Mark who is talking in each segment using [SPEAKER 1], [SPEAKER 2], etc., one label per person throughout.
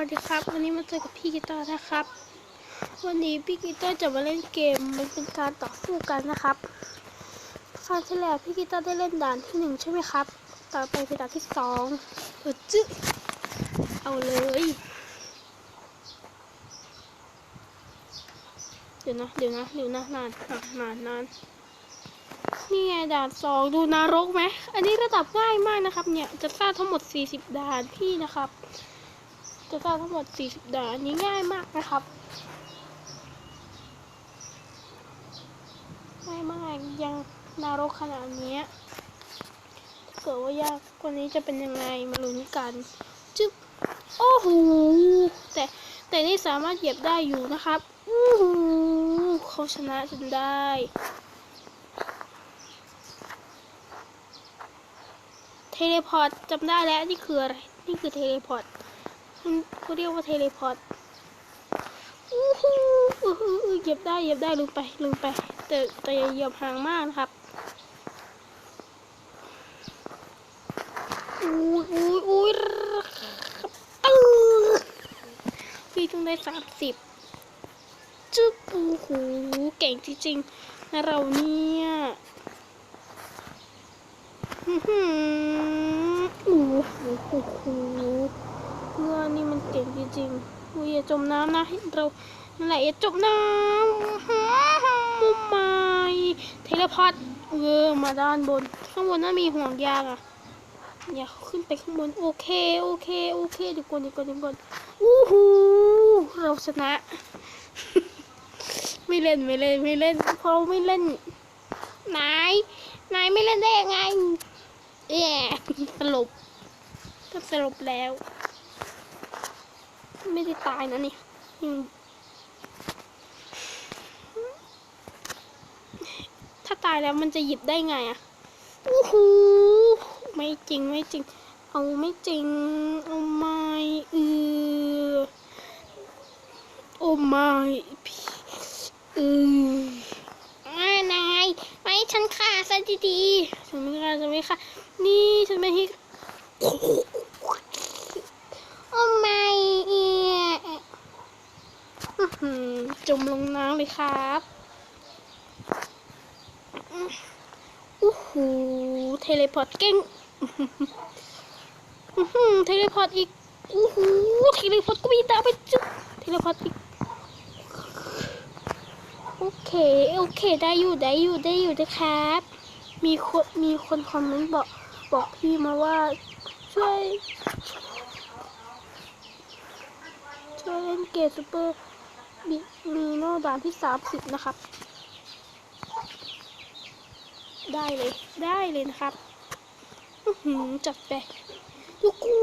[SPEAKER 1] วัสดีครับ วันนี้มาเจอกับพี่กีตาร์นะครับ วันนี้พี่กีตาร์จะมาเล่นเกมมันเป็นการต่อสู้กันนะครับคราวที่แล้วพี่กีตาร์ได้เล่นด่านที่หนึ่งใช่ไหมครับ ต่อไปเป็นด่านที่สองเออจึ๊เอาเลยเดี๋ยวนะเดี๋ยวนะเดี๋ยวนะนานนานนานนานนี่ไงด่านสองดูนรกไหมอันนี้ระดับง่ายมากนะครับ เนี่ยจะสร้างทั้งหมด 40 ด่านพี่นะครับ จะสร้างทั้งหมด 40ด่านอันนี้ง่ายมากนะครับ ง่ายมากยังนารกขนาดนี้ถ้าเกิดว่ายากกว่านี้จะเป็นยังไงมาลุ้นกัน จึ๊บ โอ้โห แต่แต่นี่สามารถเหยียบได้อยู่นะครับอู้หูเขาชนะจนได้เทเลพอร์ตจำได้แล้ว นี่คืออะไร นี่คือเทเลพอร์ต มันเขาเรียกว่าเทเลพอร์ตอู้หูอู้หูเหยียบได้เหยียบได้ลืมไปลืมไป แต่แต่อย่าเหยียบห่างมากนะครับอุ้ยอุ้ยอุ้ยตื้อพี่ต้องได้สามสิบจึ๊บโอ้โหเก่งจริงๆนะเราเนี่ยอื้หือโอ้หโอ้โห เพื่อนี่มันเก่งจริงๆอุ้ยอย่าจมน้ำนะเรานั่นแหละอย่าจมน้ำมุมไม้เทเลพอร์ตเออมาด้านบน ข้างบนน่ามีห่วงยางอะอย่าขึ้นไปข้างบน โอเค โอเค โอเคเดี๋ยวก่อนเดี๋ยวก่อนเดี๋ยวก่อนอู้หูเราชนะ ไม่เล่นไม่เล่นไม่เล่นเพราะไม่เล่นนายนายไม่เล่นได้ยังไงแย่สลบก็สลบแล้ว ไม่ได้ตายนะนี่ถ้าตายแล้วมันจะหยิบได้ไงอะอู้หูไม่จริงไม่จริง เอาไม่จริง เอาไม่เออโอ้ไม่พี่เออไม่นายไม่ฉันฆ่าซะดีๆฉันไม่ฆ่าฉันไม่ฆ่านี่ฉันไม่ให้โอ้ไม่เอีย จมลงน้ำเลยครับอู้หูเทเลพอร์ตเก่งเทเลพอร์ตอีกอู้หูเทเลพอร์ตก็มีดาวไปจุ๊บเทเลพอร์ตอีกโอเค โอเค ได้อยู่ ได้อยู่ ได้อยู่นะครับ มีคน มีคนคอมเมนต์บอก บอกพี่มาว่า ช่วย ช่วยเล่นเกมซูเปอร์ มีมีโนด่านที่สามสิบนะครับ ได้เลยได้เลยนะครับหือจัดไปลูกกู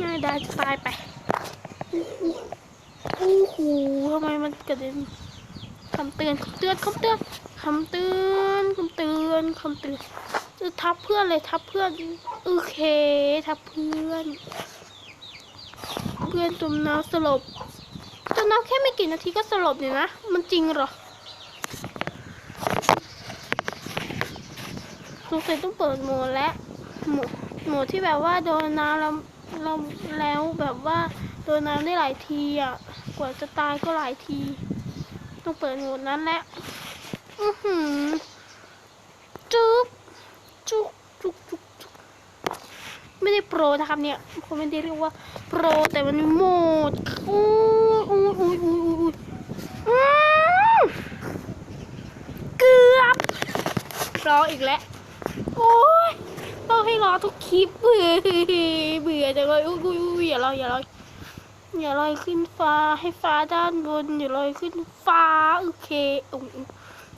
[SPEAKER 1] ง่ายได้จะตายไปโอ้โหทำไมมันกระเด็นคำเตือนคำเตือนคำเตือนคำเตือนคำเตือนคำเตือนจะทับเพื่อนเลยทับเพื่อนโอเคทับเพื่อน เพื่อนจมน้ำสลบจมน้ำแค่ไม่กี่นาทีก็สลบเนี่ยนะ มันจริงเหรอสงสัยต้องเปิดโหมดแล้วโหมดโหมดที่แบบว่าโดนน้ำแล้วเราแล้วแบบว่าโดนน้ำได้หลายทีอะ กว่าจะตายก็หลายที ต้องเปิดโหมดนั้นแหละอือหือจุ๊บจุ๊บจุ๊บจุ๊บ ไม่ได้โปรนะครับเนี่ยผมไม่ได้เรียกว่าโปรแต่มันโหมดอู้อู้อู้อู้อู้อู้อื้อเกือบรออีกแล้วโอ้ยต้องให้รอทุกคลิปเบื่อเบื่อจังเลยอุ้ยอุ้ยอุ้ยอย่ารออย่ารออย่าลอยขึ้นฟ้าให้ฟ้าด้านบนอย่าลอยขึ้นฟ้าโอเคโอ้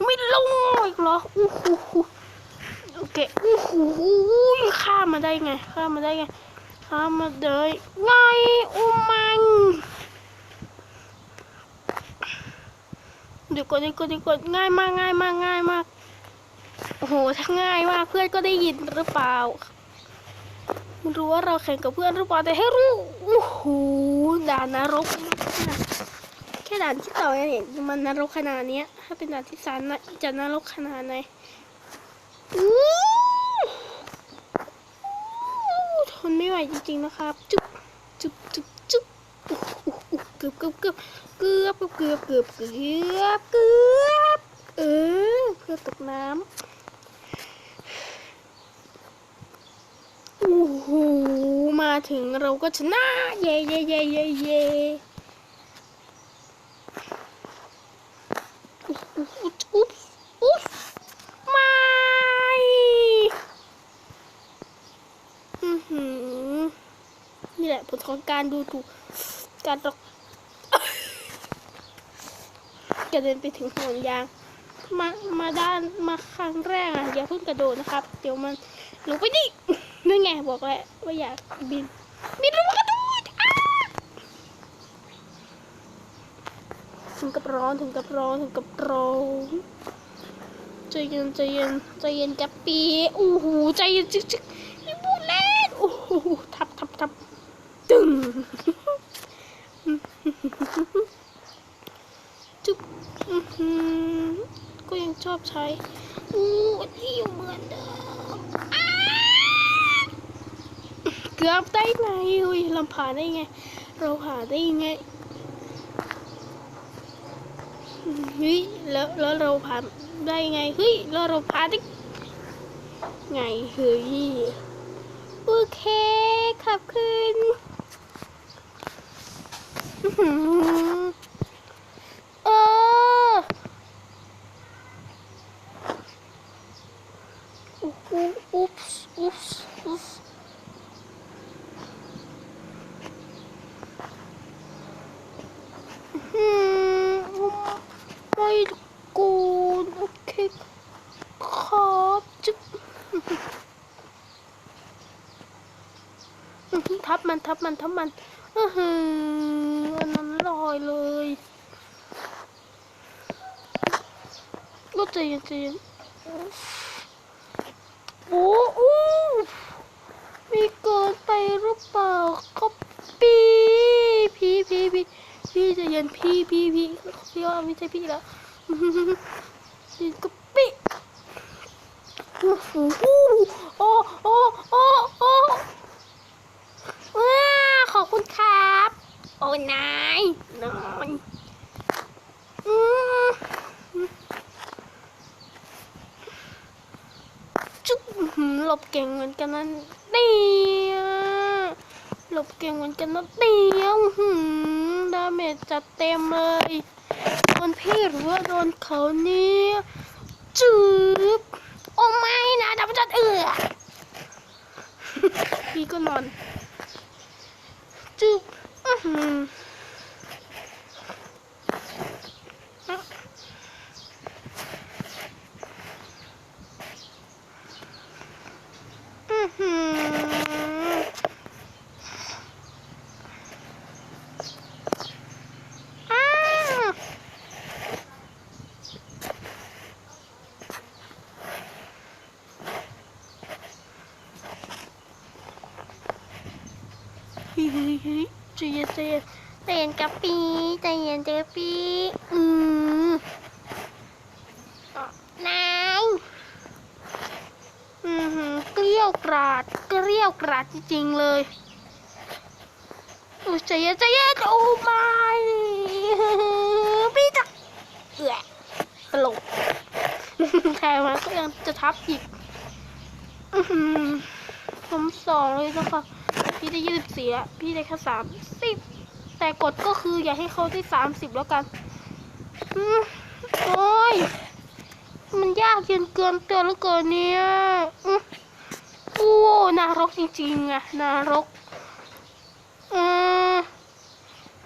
[SPEAKER 1] ไม่ลงอีกเหรออู้หู โอเคโอู้หูอู้ยข้ามมาได้ไงข้ามมาได้ไงข้ามมาได้ไงอู้มันเดี๋ยวก่อนเดี๋ยวก่อนเดี๋ยวก่อนง่ายมากง่ายมากง่ายมากโอ้โหถ้าง่ายมากเพื่อนก็ได้ยินหรือเปล่าไม่รู้ว่าเราแข่งกับเพื่อนหรือเปล่าแต่ให้รู้โอ้โหด่านนรกแค่ด่านที่ต่อยังเห็นมันนรกขนาดนี้ถ้าเป็นด่านที่สามนจะนรกขนาดไหน ทนไม่ไหวจริงๆนะครับ จุ๊บจุ๊บจุ๊บจุ๊บอุ๊ยอุ๊ยอุ๊ยเกือบเกือบเกือบเกือบเกือบเกือบเกือบเกือบเออเกือบตกน้ำโอ้โหมาถึงเราก็ชนะ เย่เย่เย่เย่เย่อุ๊ยอุ๊ยอุ๊ยอุ๊ยไม่ อือหือนี่แหละผล ของการดูถูกการตกกระเด็นไปถึงห่วงยาง มามาด้านมาครั้งแรกอะอย่าเพิ่งกระโดดนะครับ เดี๋ยวมันลงไปดินั่นไงบอกแล้วว่าอยากบินบินลงมากระโดดถึงกับร้อนถึงกับร้อนถึงกับร้อนใจเย็นใจเย็นใจเย็นกับปีโอ้โหใจเย็นจึ๊กจึ๊กนี่บูเล่นโอ้โหทบทับทับตึง จุ๊บอื้อหือก็ยังชอบ ใช้อู้อันนี้อยู่เหมือนเดิมเกือบได้ไงเฮ้ยลำผ่านได้ไง เราผ่านได้ยังไงเฮ้ยแล้วแล้วเราผ่านได้ไงเฮ้ยแล้วเราผ่านได้ไงเฮ้ยโอเคขับขึ้นเอออุ๊บอุ๊บ อุ๊บอุ๊บอุ๊บอืมไม่กูนโอเครับจุ๊บทับมันทับมันทับมันอือหืออันนั้นลอยเลยก็ใจเย็นใจเย็น โอ้โอ้มีเกินไปหรือเปล่าครับพี่พี่พี่พี่พี่ใจเย็นพี่พี่พี่พี่ว่าไม่ใช่พี่แล้วพี่ก็ปีโอ้โหโอ้โอ้โอ้โอ้ว้าขอบคุณครับ โอ้นายนายอืมจุ๊บอื้อ หลบเก่งเหมือนกันนั่นเดียวหลบเก่งเหมือนกันนะเดียวอื้อหือดาเมจจัดเต็มเลยโดนพี่หรือว่าโดนเขาเนี่ยจืบโอ้ไม่นะดาเมจจัดเอือพี่ก็นอนจุ๊บอือหืออื้อหืออ้าวเฮ้ยเฮ้ยเฮ้ย ใจเย็นใจเย็นใจเย็นกับปีใจเย็นกับปีอืมอะนายอือหือเกลี้ยวกราดเกลี้ยวกราดจริงๆเลยอุ้ยใจเย็นใจเย็นโอ้ไม่พี่จะเอือตลกแทนมันก็ยังจะทับอีกอือหือผมสองเลยนะคะ พี่ได้ยี่สิบสี่ละพี่ได้แค่สามสิบแต่กฎก็คืออย่าให้เขาได้สามสิบแล้วกันโอ้ยมันยากเกินเกินเตือนแล้วเกินเนี่ยโอ้นารกจริงๆอะนารกอืม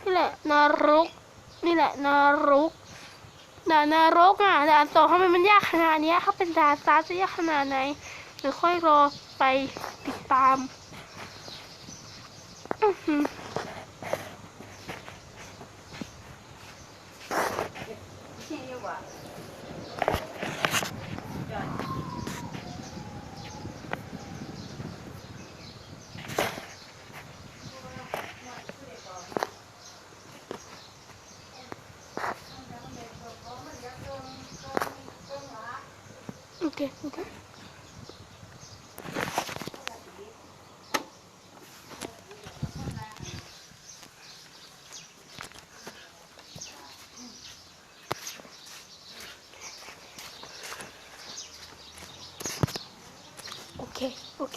[SPEAKER 1] นี่แหละนารก นี่แหละนารกด่านนารกอะด่านสองทำไมมันยากขนาดนี้ถ้าเป็นด่านซาจะยากขนาดไหนเดี๋ยวค่อยรอไปติดตาม Mm-hmm.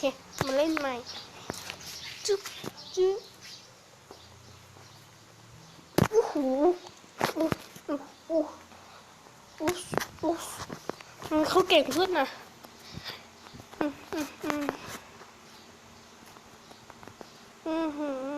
[SPEAKER 1] คมาเล่นใหม่จุ๊บจุ๊บโอ้โหโอ้โอ้โอ้โอ้เขาเก่งขึ้นนะอืมอืมอืมอืม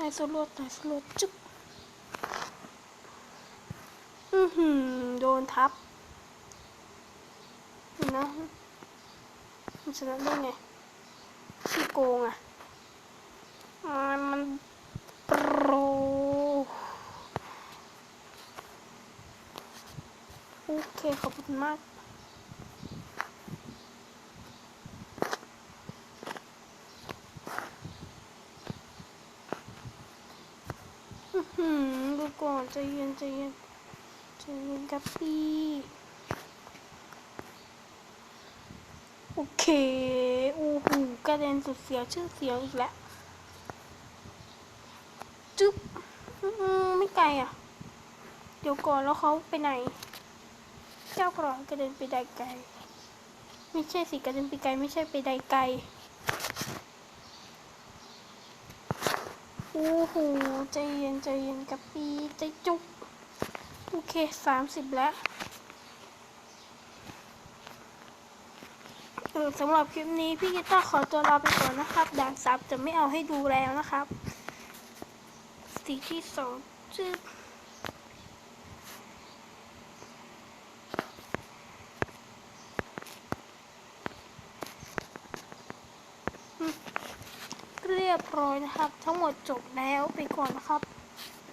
[SPEAKER 1] นายสลดนายสลดจึ๊บอือหือโดนทับนะมันชนะได้ไงขี้โกงอะมันมันโปรโอเคขอบคุณมาก อื้อหือดู ก่อนใจเย็นใจเย็นใจเย็นครับพี่โอเคโอ้โหกระเด็นสุดเสียวชื่อเสียงอีกแล้วจึ๊บไม่ไกลอะ เดี๋ยวก่อนแล้วเขาไปไหน เจ้ากรอนกระเด็นไปได้ไกล ไม่ใช่สิกระเด็นไปไกลไม่ใช่ไปได้ไกล อ้โหใจเย็นใจเย็นกับปีใจจุก โอเคสามสิบแล้วสำหรับคลิปนี้พี่กีตาร์ขอตัวลาไปก่อนนะครับด่านซับจะไม่เอาให้ดูแล้วนะครับสีที่สองจึ๊บอืมเรียบร้อยนะครับ ทั้งหมด จบแล้วไปก่อนครับ